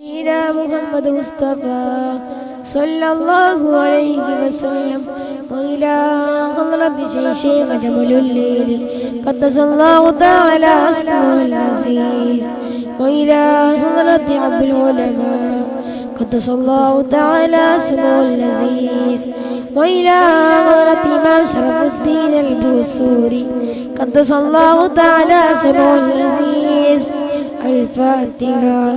سيدنا محمد مصطفى صلى الله عليه وسلم. وإلى حضرة شيخ جبل الليل قدس الله تعالى اسمه العزيز وإلى حضرة عبد العلماء قدس الله تعالى اسمه العزيز وإلى حضرة إمام شرف الدين البوسوري قدس الله تعالى اسمه العزيز الفاتحة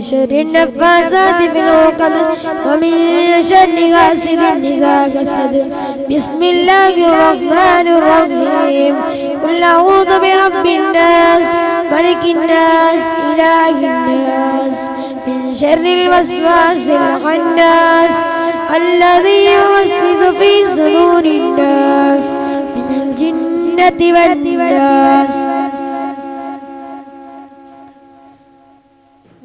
شر النفاثات في العقد ومن شر غاسق إذا حسد بسم الله الرحمن الرحيم قل أعوذ برب الناس ملك الناس إله الناس من شر الوسواس الخناس الذي يوسوس في صدور الناس من الجنة والناس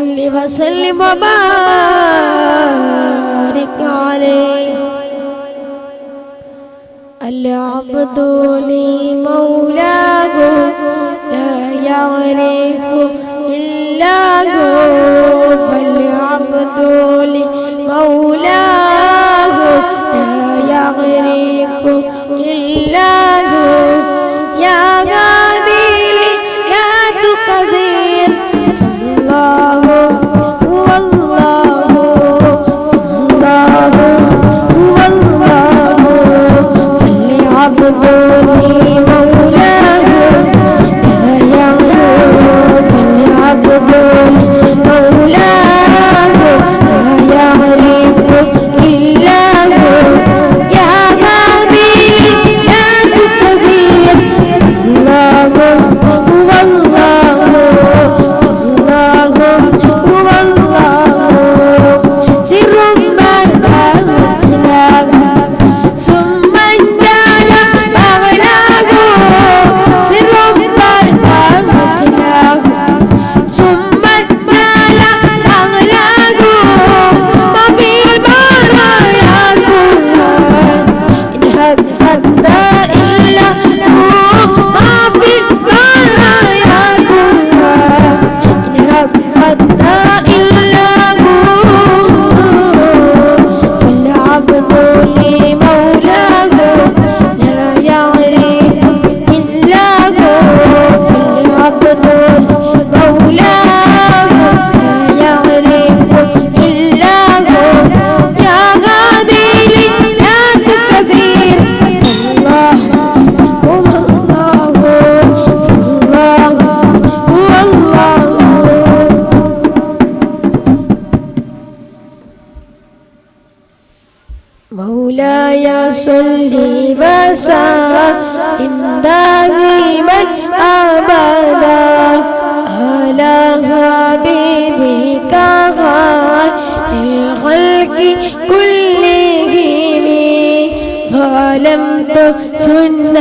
صل وسلم وبارك عليه العبد لمولاه لا يعرف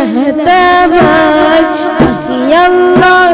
মেহতাবাই আল্লাহ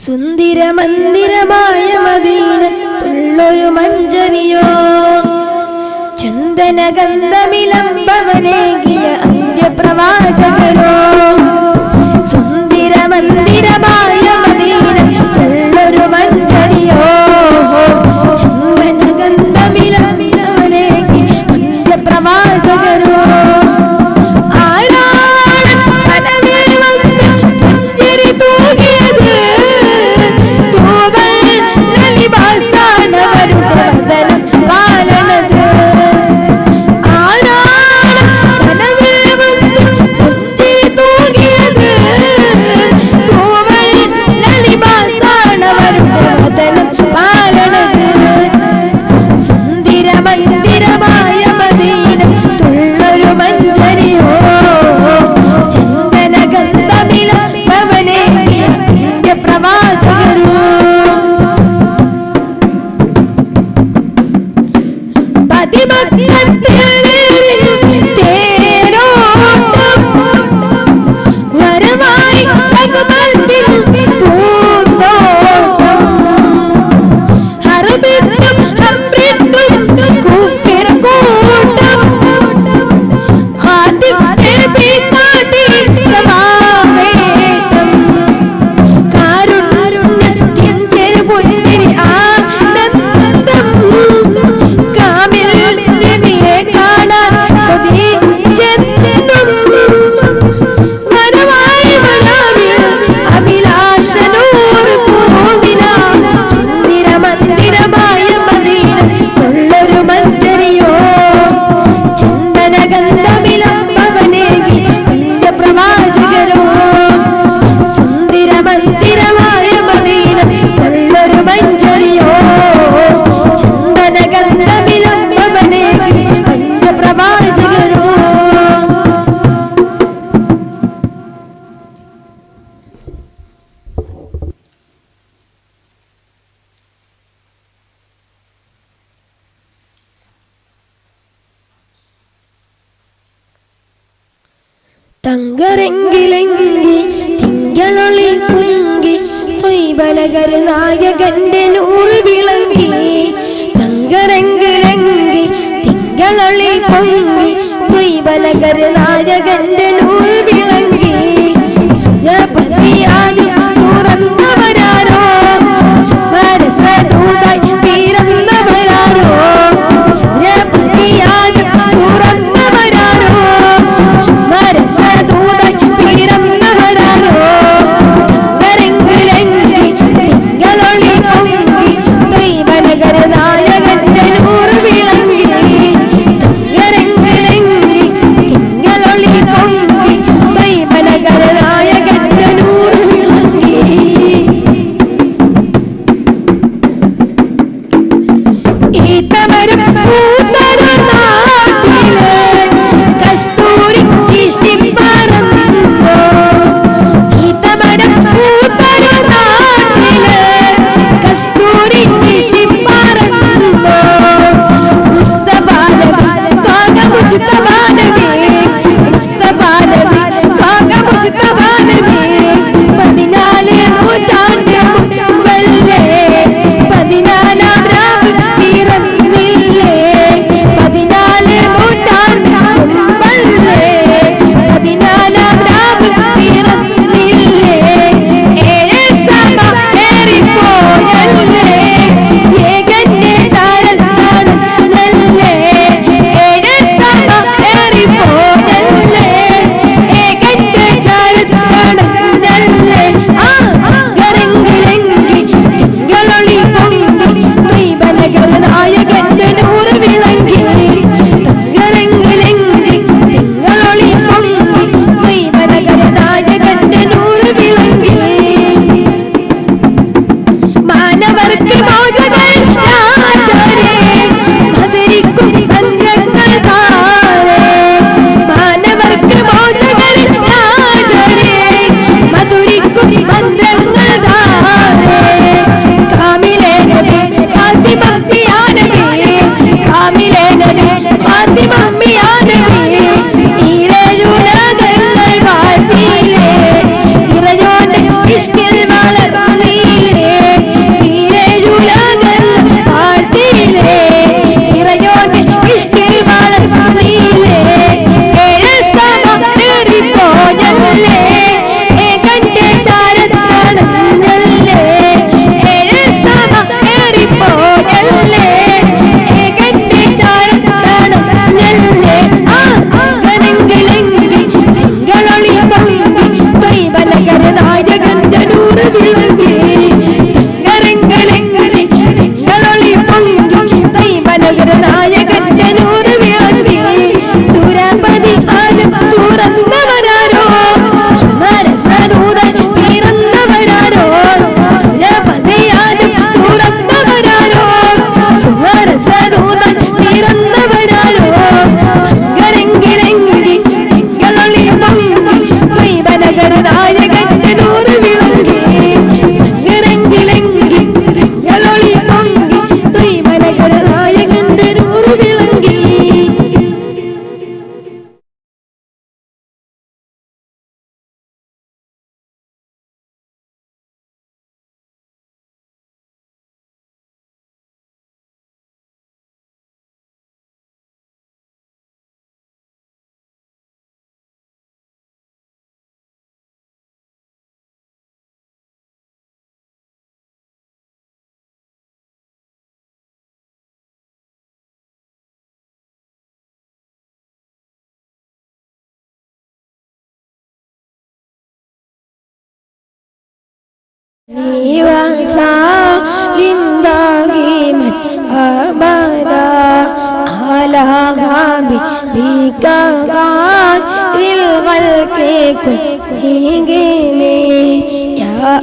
സുന്ദര മന്ദിരമായ മദീനത്തുള്ളൊരു മഞ്ചരിയോ ചന്ദനഗന്ധമിലംബവനേകിയ അന്ത്യപ്രവാചകരോ സുന്ദരമന്ദിരമായ തങ്കരെങ്കിലെങ്കി തിങ്കളൊളി പുങ്കി തൊയ്ബലകർ നായകന്റെ നൂറ് വിളങ്കി തങ്കരെങ്കിലെങ്കി തിങ്കളൊളി പൊങ്കി തൊയ്ബലകർ നായകന്റെ നൂറ് വിളങ്ങി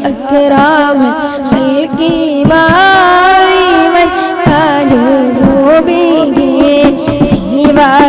أكرام الخلق ما من تلوذ به سواك